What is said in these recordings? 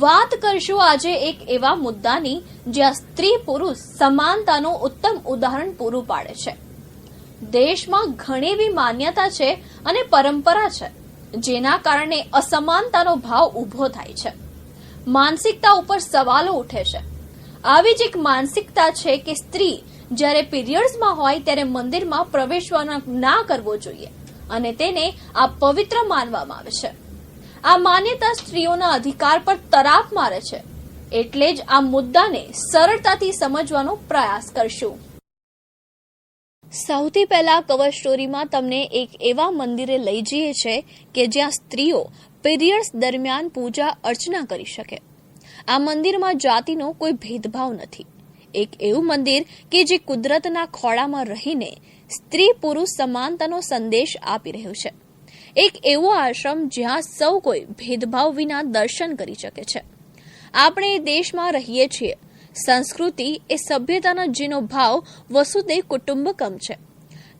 વાત કરશું આજે એક એવા મુદ્દાની જ્યાં સ્ત્રી પુરુષ સમાનતાનું ઉત્તમ ઉદાહરણ પૂરું પાડે છે. દેશમાં ઘણી એવી માન્યતા છે અને પરંપરા છે, જેના કારણે અસમાનતાનો ભાવ ઊભો થાય છે. માનસિકતા ઉપર સવાલો ઉઠે છે. આવી જ એક માનસિકતા છે કે સ્ત્રી જ્યારે પીરિયડ્સમાં હોય ત્યારે મંદિરમાં પ્રવેશવાનો ના કરવો જોઈએ અને તેને આ પવિત્ર માનવામાં આવે છે. આ માન્યતા સ્ત્રીઓના અધિકાર પર તરાપ મારે છે. એટલે જ આ મુદ્દાને સરળતાથી સમજવાનો પ્રયાસ કરશું. સૌથી પહેલા કવર સ્ટોરીમાં તમને એક એવા મંદિરે લઈ જઈએ છે કે જ્યાં સ્ત્રીઓ પીરિયડ્સ દરમિયાન પૂજા અર્ચના કરી શકે. આ મંદિરમાં જાતિનો કોઈ ભેદભાવ નથી. એક એવું મંદિર કે જે કુદરતના ખોળામાં રહીને સ્ત્રી પુરુષ સમાનતાનો સંદેશ આપી રહ્યું છે. એક એવો આશ્રમ જ્યાં સૌ કોઈ ભેદભાવ વિના દર્શન કરી શકે છે. આપણે દેશમાં રહીએ છીએ. સંસ્કૃતિ એ સભ્યતાના જેનો ભાવ વસુદેવ કુટુંબકમ છે.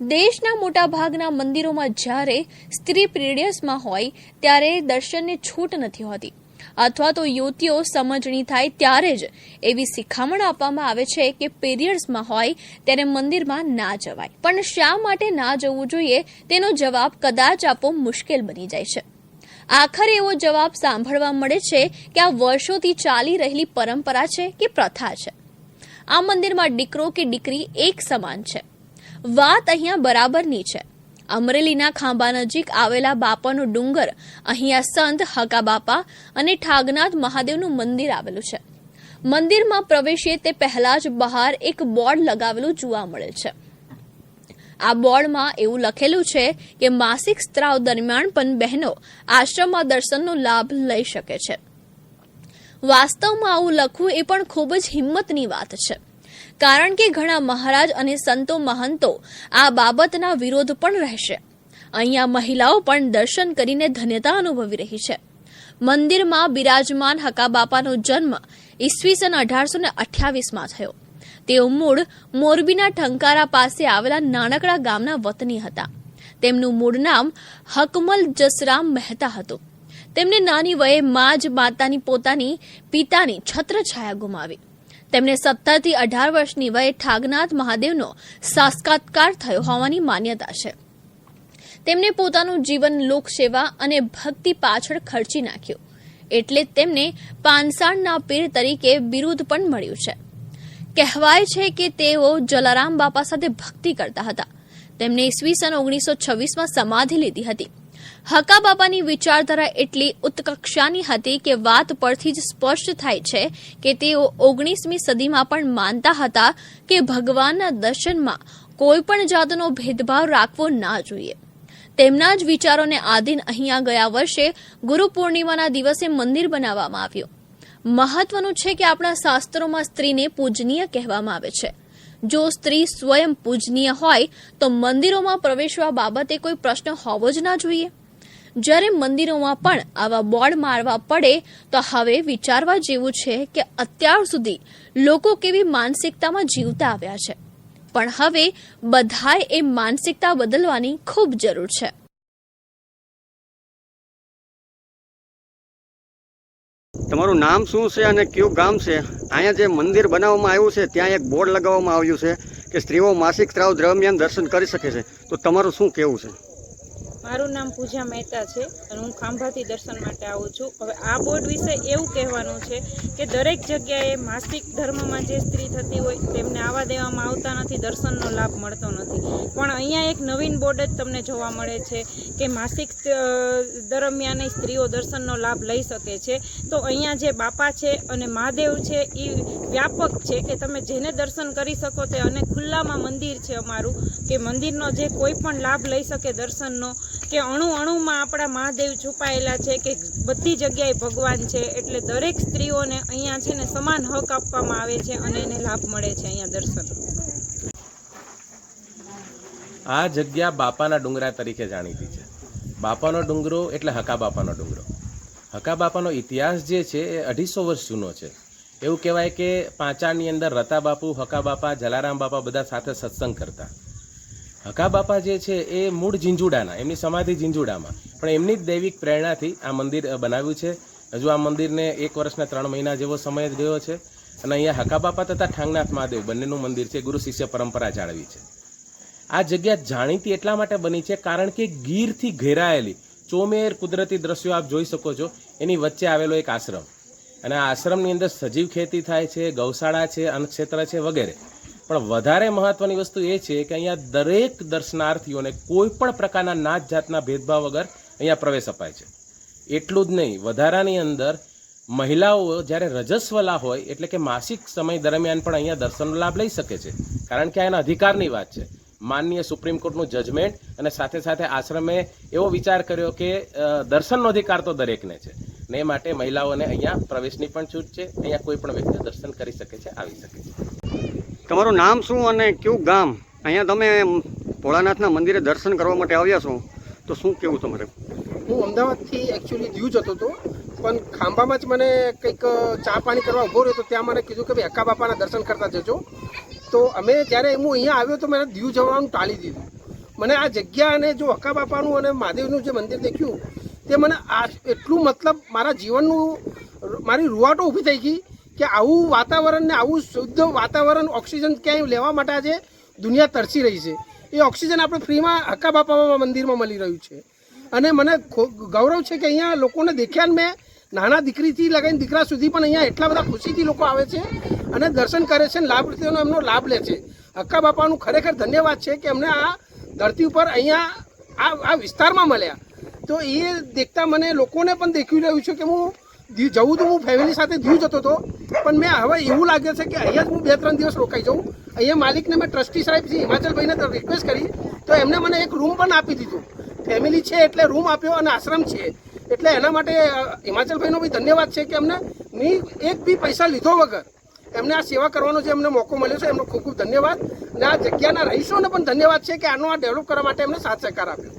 દેશના મોટા ભાગના મંદિરોમાં જ્યારે સ્ત્રી પીરિયડ્સમાં હોય, ત્યારે દર્શનને છૂટ નથી હોતી. અથવા તો યુવતીઓ સમજણી થાય ત્યારે જ એવી શિખામણ આપવામાં આવે છે કે પીરિયડ્સમાં હોય ત્યારે મંદિરમાં ના જવાય. પણ શા માટે ના જવું જોઈએ? તેનો જવાબ કદાચ આપવો મુશ્કેલ બની જાય છે. આખરે એવો જવાબ સાંભળવા મળે છે કે આ વર્ષોથી ચાલી રહેલી પરંપરા છે કે પ્રથા છે. આ મંદિરમાં દીકરો કે દીકરી એક સમાન છે. વાત અહીંયા બરાબરની છે. અમરેલીના ખાંભા નજીક આવેલા બાપાનો ડુંગર, અહીંયા સંત હકા બાપા અને ઠાગનાથ મહાદેવનું મંદિર આવેલું છે. મંદિરમાં પ્રવેશીએ તે પહેલા જ બહાર એક બોર્ડ લગાવેલું જોવા મળે છે. આ બોર્ડમાં એવું લખેલું છે કે માસિક સ્ત્રાવ દરમિયાન પણ બહેનો આશ્રમમાં દર્શનનો લાભ લઈ શકે છે. વાસ્તવમાં આવું લખવું એ પણ ખૂબ જ હિંમતની વાત છે. કારણ કે ઘણા મહારાજ અને સંતો મહંતો આ બાબતના વિરોધ પણ રહેશે. અહીંયા મહિલાઓ પણ દર્શન કરીને ધન્યતા અનુભવી રહી છે. મંદિરમાં બિરાજમાન હકાબાપાનો જન્મ ઈસવીસન અઢારસો ને અઠ્યાવીસમાં થયો. તેઓ મૂળ મોરબીના ઠંકારા પાસે આવેલા નાનકડા ગામના વતની હતા. તેમનું મૂળ નામ હકમલ જસરામ મહેતા હતું. તેમને નાની વયે મા જ માતાની પોતાની પિતાની છત્રછાયા ગુમાવી. તેમને સત્તરથી અઢાર વર્ષની વયે ઠાગનાથ મહાદેવનો સાક્ષાત્કાર થયો હોવાની માન્યતા છે. તેમણે પોતાનું જીવન લોકસેવા અને ભક્તિ પાછળ ખર્ચી નાખ્યું. એટલે તેમને પાનસાણના પીર તરીકે બિરુદ પણ મળ્યું છે. કહેવાય છે કે તેઓ જલારામ બાપા સાથે ભક્તિ કરતા હતા. તેમણે ઈસવીસન ઓગણીસો છવ્વીસમાં સમાધિ લીધી હતી. હકા બાપાની વિચારધારા એટલી ઉત્કક્ષાની હતી કે વાત પરથી જ સ્પષ્ટ થાય છે કે તેઓ ઓગણીસમી સદીમાં પણ માનતા હતા કે ભગવાનના દર્શનમાં કોઈ પણ જાતનો ભેદભાવ રાખવો ના જોઈએ. તેમના જ વિચારોને આધીન અહીંયા ગયા વર્ષે ગુરુ પૂર્ણિમાના દિવસે મંદિર બનાવવામાં આવ્યું. મહત્વનું છે કે આપણા શાસ્ત્રોમાં સ્ત્રીને પૂજનીય કહેવામાં આવે છે. જો સ્ત્રી સ્વયં પૂજનીય હોય, તો મંદિરોમાં પ્રવેશવા બાબતે કોઈ પ્રશ્ન હોવો જ ના જોઈએ. જ્યારે મંદિરોમાં પણ આવા બોર્ડ મારવા પડે, તો હવે વિચારવા જેવું છે કે અત્યાર સુધી લોકો કેવી માનસિકતામાં જીવતા આવ્યા છે. પણ હવે બધાએ એ માનસિકતા બદલવાની ખૂબ જરૂર છે. તમારું નામ શું છે અને કયું ગામ છે? અહીંયા જે મંદિર બનાવવામાં આવ્યું છે, ત્યાં એક બોર્ડ લગાવવામાં આવ્યું છે કે સ્ત્રીઓ માસિક સ્ત્રાવ દરમિયાન દર્શન કરી શકે છે. તો તમારું શું કહેવું છે? મારું નામ પૂજા મહેતા છે અને હું ખાંભાથી દર્શન માટે આવું છું. હવે આ બોર્ડ વિશે એવું કહેવાનું છે કે દરેક જગ્યાએ માસિક ધર્મમાં જે સ્ત્રી થતી હોય તેમને આવવા દેવામાં આવતા નથી, દર્શનનો લાભ મળતો નથી. પણ અહીંયા એક નવીન બોર્ડ જ તમને જોવા મળે છે કે માસિક દરમિયાન સ્ત્રીઓ દર્શનનો લાભ લઈ શકે છે. તો અહીંયા જે બાપા છે અને મહાદેવ છે એ વ્યાપક છે કે તમે જેને દર્શન કરી શકો તે અને ખુલ્લામાં મંદિર છે અમારું, કે મંદિરનો જે કોઈ પણ લાભ લઈ શકે દર્શનનો કે અણુ અણુમાં આપણા મહાદેવ છુપાયેલા છે કે બધી જગ્યાએ ભગવાન છે એટલે દરેક સ્ત્રીઓને અહીંયા છે ને સમાન હક આપવામાં આવે છે અને એને લાભ મળે છે અહીંયા દર્શન. આ જગ્યા બાપાના ડુંગરા તરીકે જાણીતી છે. બાપાનો ડુંગરો એટલે હકા બાપાનો ડુંગરો. હકા બાપાનો ઇતિહાસ જે છે એ અઢીસો વર્ષ જૂનો છે. એવું કહેવાય કે પાંચાળની અંદર રતા બાપુ, હકા બાપા, જલારામ બાપા બધા સાથે સત્સંગ કરતા. હકા બાપા જે છે એ મૂળ ઝીંઝુડાના, એમની સમાધિ ઝીંઝુડામાં. પણ એમની જ દૈવિક પ્રેરણાથી આ મંદિર બનાવ્યું છે. હજુ આ મંદિરને એક વર્ષના ત્રણ મહિના જેવો સમય જ ગયો છે અને અહીંયા હકાબાપા તથા ઠાંગનાથ મહાદેવ બંનેનું મંદિર છે. ગુરુ શિષ્ય પરંપરા જાળવી છે. આ જગ્યા જાણીતી એટલા માટે બની છે કારણ કે ગીરથી ઘેરાયેલી ચોમેર કુદરતી દ્રશ્યો આપ જોઈ શકો છો. એની વચ્ચે આવેલો એક આશ્રમ. અને આ આશ્રમની અંદર સજીવ ખેતી થાય છે, ગૌશાળા છે, અન્નક્ષેત્ર છે વગેરે. પણ વધારે મહત્વની વસ્તુ એ છે કે અહીંયા દરેક દર્શનાર્થીઓને કોઈ પણ પ્રકારના નાત જાતના ભેદભાવ વગર અહીંયા પ્રવેશ અપાય છે. એટલું જ નહીં, વધારાની અંદર મહિલાઓ જ્યારે રજસ્વલા હોય એટલે કે માસિક સમય દરમિયાન પણ અહીંયા દર્શનનો લાભ લઈ શકે છે. કારણ કે એના અધિકારની વાત છે. માનનીય સુપ્રીમ કોર્ટનું જજમેન્ટ અને સાથે સાથે આશ્રમે એવો વિચાર કર્યો કે દર્શનનો અધિકાર તો દરેકને છે. ને એ માટે મહિલાઓને અહીંયા પ્રવેશની પણ છૂટ છે. અહીંયા કોઈ પણ વ્યક્તિ દર્શન કરી શકે છે, આવી શકે છે. તમારું નામ શું અને કયું ગામ? અહીંયા તમે ભોળાનાથના મંદિરે દર્શન કરવા માટે આવ્યા છો. તો શું કેવું તમારે? હું અમદાવાદથી એકચ્યુઅલી દીવ જતો હતો. પણ ખાંભામાં જ મને કંઈક ચા પાણી કરવા ઊભો રહ્યો તો ત્યાં મને કીધું કે ભાઈ અક્કા બાપાના દર્શન કરતા જજો. તો અમે જ્યારે હું અહીંયા આવ્યો તો મેં દીવ જવાનું ટાળી દીધું. મને આ જગ્યા અને જો અક્કા બાપાનું અને મહાદેવનું જે મંદિર દેખ્યું, તે મને આ એટલું મતલબ મારા જીવનનું, મારી રૂવાટો ઊભી થઈ ગઈ કે આવું વાતાવરણ ને આવું શુદ્ધ વાતાવરણ ઓક્સિજન ક્યાંય લેવા માટે આજે દુનિયા તરસી રહી છે. એ ઓક્સિજન આપણે ફ્રીમાં હક્કા બાપા મંદિરમાં મળી રહ્યું છે. અને મને ગૌરવ છે કે અહીંયા લોકોને દેખ્યા મેં નાના દીકરીથી લગાવીને દીકરા સુધી પણ અહીંયા એટલા બધા ખુશીથી લોકો આવે છે અને દર્શન કરે છે અને લાભ તેનો એમનો લાભ લે છે. હક્કા બાપાનું ખરેખર ધન્યવાદ છે કે અમને આ ધરતી ઉપર અહીંયા આ આ વિસ્તારમાં મળ્યા. તો એ દેખતા મને લોકોને પણ દેખી રહ્યું છે કે હું જવું તો હું ફેમિલી સાથે દીવ જતો હતો પણ મેં હવે એવું લાગે છે કે અહીંયા જ હું બે ત્રણ દિવસ રોકાઈ જાઉં. અહીંયા માલિકને મેં ટ્રસ્ટી સાહેબ છે હિમાચલભાઈને રિક્વેસ્ટ કરી. તો એમને મને એક રૂમ પણ આપી દીધું. ફેમિલી છે એટલે રૂમ આપ્યો અને આશ્રમ છે. એટલે એના માટે હિમાચલભાઈનો બી ધન્યવાદ છે કે અમને ની એક બી પૈસા લીધો વગર એમને આ સેવા કરવાનો જે અમને મોકો મળ્યો છે, એમનો ખૂબ ખૂબ ધન્યવાદ. અને આ જગ્યાના રહીશોને પણ ધન્યવાદ છે કે આનો આ ડેવલપ કરવા માટે એમને સાથ સહકાર આપ્યો.